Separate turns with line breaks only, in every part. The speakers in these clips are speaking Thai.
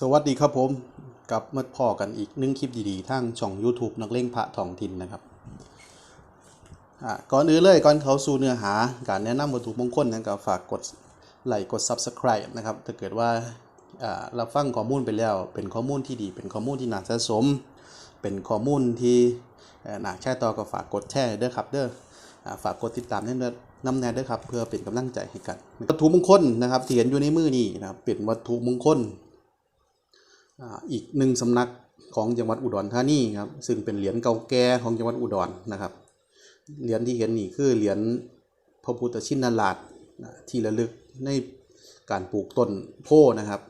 สวัสดีครับผมกลับมาพ่อกันอีกนึ่งคลิปดีๆทางช่อง YouTube นักเล่งพระทองทินนะครับก่อนอื่นเลยก่อนเขาสู่เนื้อหาการแนะนำวัตถุมงคลนะครับฝากกดไลค์กด Subscribe นะครับถ้าเกิดว่าเราฟังข้อมูลไปแล้ว เป็นข้อมูลที่ดี เป็นข้อมูลที่น่าสะสม เป็นข้อมูลที่น่าแชร์ต่อก็ฝากกดแชร์เด้อครับเด้อฝากกดติดตามนั่นน้ำแน่เด้อครับเพื่อเป็นกำลังใจให้กัน วัตถุมงคลนะครับที่เห็นอยู่ในมือนี่นะครับเป็นวัตถุมงคล อีกหนึ่งสำนักของจังหวัดอุดรธานีครับซึ่งเป็นเหรียญเก่าแก่ของจังหวัดอุดรนะครับเหรียญที่เห็นนี่คือเหรียญพระพุทธชินราชที่ระลึกในการปลูกต้นโพนะครับ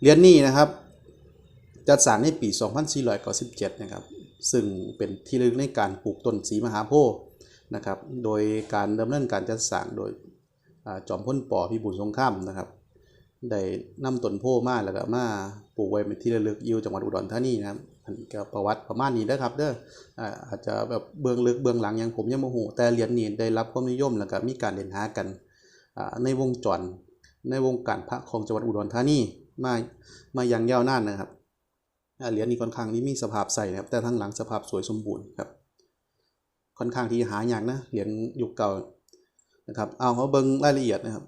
เหรียญนี้นะครับจัดสร้างในปี 2497 นะครับ ซึ่งเป็นที่ระลึกในการปลูกต้นสีมหาโพธิ์นะครับ โดยการดำเนินการจัดสร้างโดยอจอมพลปอพิบูลสงครามนะครับ ได้นำต้นโพมาแล้วก็มาปลูกไว้เป็นที่ระลึกอยู่จังหวัดอุดรธานีนะครับอันนี้ก็ประวัติประมาณนี้นะครับเด้ออาจจะแบบเบื้องลึกเบื้องหลังยังผมยังบ่ฮู้แต่เหรียญนี้ได้รับความนิยมแล้วก็มีการเล่นหากันในวงจรในวงการพระของจังหวัดอุดรธานีมามาอย่างยาวนานนะครับเหรียญนี้ค่อนข้างที่มีสภาพใสนะครับ แต่ทั้งหลังสภาพสวยสมบูรณ์ครับ ค่อนข้างที่หายากนะเหรียญยุคเก่านะครับ เอาเขาเบิ่งรายละเอียดนะครับ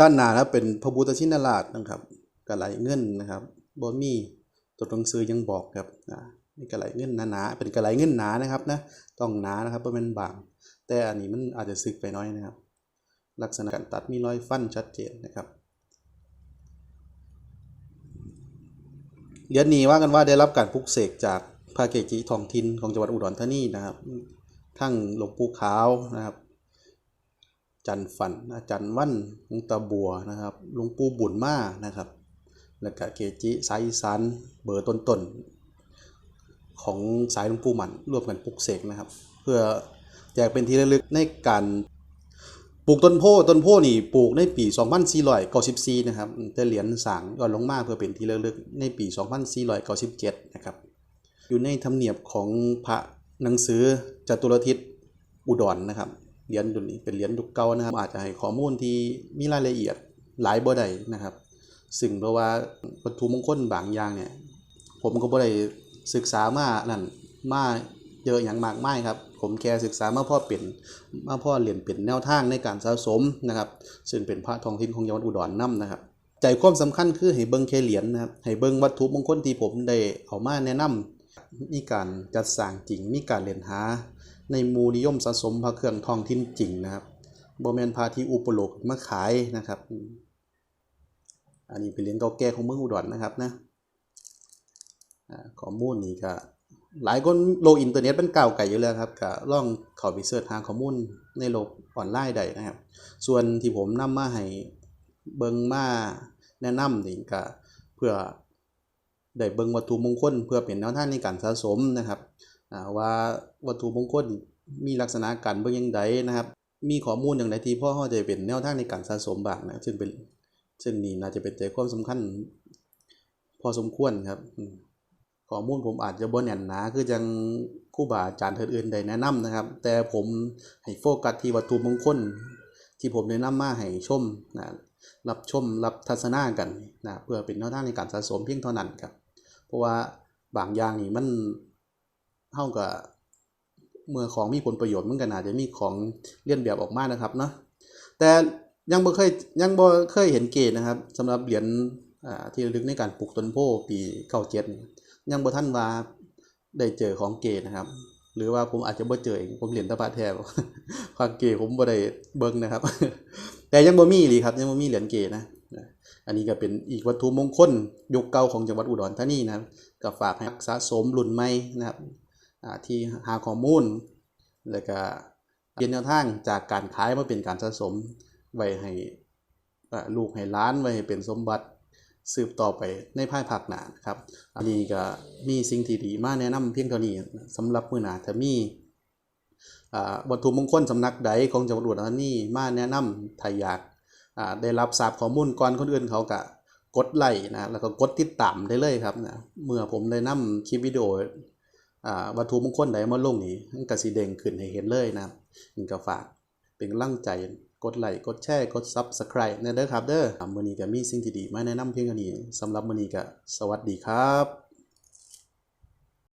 ด้านหน้านะครับเป็นพระพุทธชินราชนะครับกระไหลเงินนะครับบนมีตัวหนังสือยังบอกครับนะนี่กระไหลเงินหนาๆเป็นกระไหลเงินหนานะครับนะต้องหนานะครับเพราะมันบาง แต่อันนี้มันอาจจะสึกไปน้อยนะครับ ลักษณะการตัดมีรอยฟันชัดเจนนะครับเหรียญนี้ว่ากันว่าได้รับการปลุกเสกจากพระเกจิทองถิ่นของจังหวัดอุดรธานีนะครับ ทั้งหลวงปู่ขาวนะครับ จันฝันอาจารย์วันหลวงตาบัวนะครับหลวงปู่บุญมานะครับ แล้วก็เกจิสายอีสานเบอร์ต้นๆของสายหลวงปู่หมันร่วมกันปลุกเสกนะครับ เพื่อแจกเป็นที่ระลึกในการปลูกต้นโพต้นโพนี่ปลูกในปี 2494นะครับแต่เหรียญสางย้อนลงมาเพื่อเป็นที่ระลึกในปี 2497นะครับอยู่ในธรรมเนียบของพระหนังสือจตุรทิศอุดรนะครับ เหรียญตัวนี้เป็นเหรียญยุคเก่านะครับอาจจะให้ข้อมูลที่มีรายละเอียดหลายบ่ได้นะครับ ซึ่งเพราะว่าวัตถุมงคลบางอย่างเนี่ย ผมก็บ่ได้ศึกษามานั่นมาเยอะอย่างมากมายครับ ผมแค่ศึกษามาพ่อเป็นมาพ่อเรียนเป็นแนวทางในการสะสมนะครับซึ่งเป็นพระทองถิ่นของจังหวัดอุดรนํนะครับใจความสำคัญคือให้เบิ่งแค่เหรียญนะครับให้เบิ่งวัตถุมงคลที่ผมได้เอามาแนะนำ มีการจัดสร้างจริง มีการเรียนหา ในมูนิยมสะสมพระเครื่องทองทิ้นจริงนะครับโบแมนพาที่อุปโลกมาขายนะครับ อันนี้เป็นเหรียญเก่าแก่ของเมืองอุดรนะครับนะข้อมูลนี้ก็หลายคนโลกอินเทอร์เน็ตเป็นเก่าไก่อยู่แล้วครับก็ลองเข้าไปเสิร์ชหาข้อมูลในโลกออนไลน์ได้นะครับ ส่วนที่ผมนำมาให้เบิงมาแนะนำนี่ก็เพื่อ ได้เบิงวัตถุมงคลเพื่อเป็นแนวทางในการสะสมนะครับว่าวัตถุมงคลมีลักษณะการเบิ่งยังไงนะครับ มีข้อมูลอย่างไรที่พ่อเขาจะเป็นแนวทางในการสะสมบ้างนะซึ่งเป็นซึ่งนี่น่าจะเป็นใจความสำคัญ พอสมควรครับข้อมูลผมอาจจะบ่แน่นหนาคือจังครูบาอาจารย์ท่านอื่นได้แนะนำนะครับ แต่ผมให้โฟกัสที่วัตถุมงคลที่ผมแนะนำมาให้ชมนะรับชมรับทัศนากันนะเพื่อเป็นแนวทางในการสะสมเพียงเท่านั้นครับ เพราะว่าบางอย่างนี่มันเท่ากับเมื่อของมีผลประโยชน์มันก็น่าจะมีของเลียนแบบออกมานะครับเนาะแต่ยังบ่เคยยังบ่เคยเห็นเกณฑ์นะครับสำหรับเหรียญที่ระลึกในการปลูกต้นโพปี97นี่ยังบ่ทันว่าได้เจอของเกณฑ์นะครับ หรือว่าผมอาจจะบ่เจอเองผมเหรียญตะพระแท้ความเกผมบ่ได้เบิ่งนะครับ แต่ยังบ่มีอีหลีครับยังบ่มีเหรียญเกนะ อันนี้ก็เป็นอีกวัตถุมงคลยุคเก่าของจังหวัดอุดรธานีนะครับก็ฝากให้สะสมรุ่นใหม่นะครับที่หาข้อมูล แล้วก็เปลี่ยนแนวทางจากการขายมาเป็นการสะสมไว้ให้ลูกให้ล้านไว้ให้เป็นสมบัติสืบต่อไปในภายภาคหน้านะครับ อันนี้ก็มีสิ่งที่ดีมากแนะนำเพียงเท่านี้สำหรับมือหนาถ้ามีวัตถุมงคลสำนักใดของจังหวัดอุดรธานีมาแนะนำถ้าอยาก ได้รับทราบข้อมูลก่อนคนอื่นเขาก็กดไลค์นะแล้วก็กดติดตามได้เลยครับนะเมื่อผมได้นำคลิปวิดีโอวัตถุมงคลใดมาลงนี่มันก็สิเด้งขึ้นให้เห็นเลยนะครันี่ก็ฝากเป็นกำลังใจกดไลค์กดแชร์กด Subscribe นะเด้อครับเด้อมือนี้ก็มีสิ่งที่ดีมาแนะนำเพียงเท่านี้สำหรับมือนี้ก็สวัสดีครับ